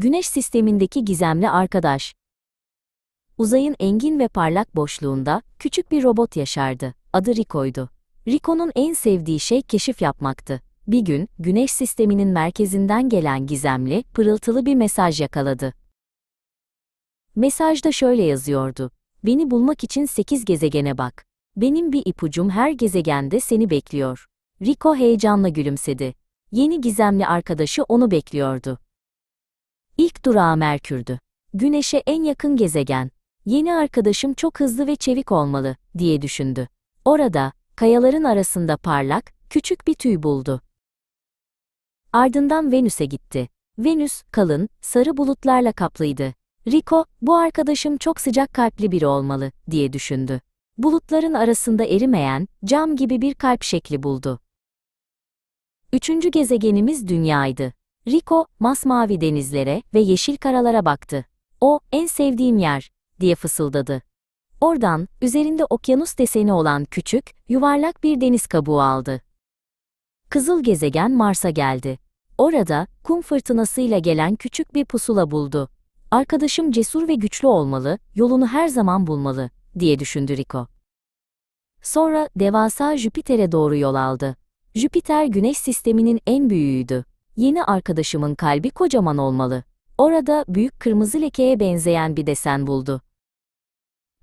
Güneş sistemindeki gizemli arkadaş. Uzayın engin ve parlak boşluğunda küçük bir robot yaşardı. Adı Rico'ydu. Rico'nun en sevdiği şey keşif yapmaktı. Bir gün, Güneş sisteminin merkezinden gelen gizemli, pırıltılı bir mesaj yakaladı. Mesajda şöyle yazıyordu. Beni bulmak için 8 gezegene bak. Benim bir ipucum her gezegende seni bekliyor. Rico heyecanla gülümsedi. Yeni gizemli arkadaşı onu bekliyordu. İlk durağı Merkür'dü. Güneş'e en yakın gezegen. Yeni arkadaşım çok hızlı ve çevik olmalı, diye düşündü. Orada, kayaların arasında parlak, küçük bir tüy buldu. Ardından Venüs'e gitti. Venüs, kalın, sarı bulutlarla kaplıydı. Rico, bu arkadaşım çok sıcak kalpli biri olmalı, diye düşündü. Bulutların arasında erimeyen, cam gibi bir kalp şekli buldu. Üçüncü gezegenimiz Dünya'ydı. Rico, masmavi denizlere ve yeşil karalara baktı. O, en sevdiğim yer, diye fısıldadı. Oradan, üzerinde okyanus deseni olan küçük, yuvarlak bir deniz kabuğu aldı. Kızıl gezegen Mars'a geldi. Orada, kum fırtınasıyla gelen küçük bir pusula buldu. Arkadaşım cesur ve güçlü olmalı, yolunu her zaman bulmalı, diye düşündü Rico. Sonra devasa Jüpiter'e doğru yol aldı. Jüpiter Güneş sisteminin en büyüğüydü. Yeni arkadaşımın kalbi kocaman olmalı. Orada büyük kırmızı lekeye benzeyen bir desen buldu.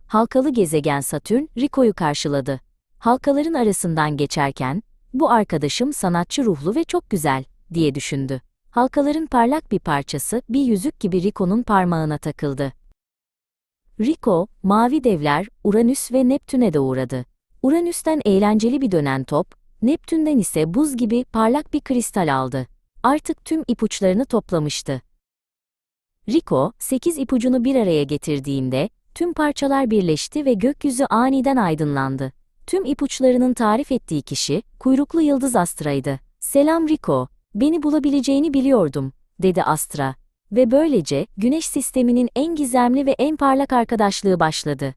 Halkalı gezegen Satürn, Rico'yu karşıladı. Halkaların arasından geçerken, bu arkadaşım sanatçı ruhlu ve çok güzel, diye düşündü. Halkaların parlak bir parçası bir yüzük gibi Rico'nun parmağına takıldı. Rico, mavi devler, Uranüs ve Neptün'e de uğradı. Uranüs'ten eğlenceli bir dönen top, Neptün'den ise buz gibi parlak bir kristal aldı. Artık tüm ipuçlarını toplamıştı. Rico, 8 ipucunu bir araya getirdiğinde, tüm parçalar birleşti ve gökyüzü aniden aydınlandı. Tüm ipuçlarının tarif ettiği kişi, kuyruklu yıldız Astra'ydı. Selam Rico, beni bulabileceğini biliyordum, dedi Astra. Ve böylece, Güneş sisteminin en gizemli ve en parlak arkadaşlığı başladı.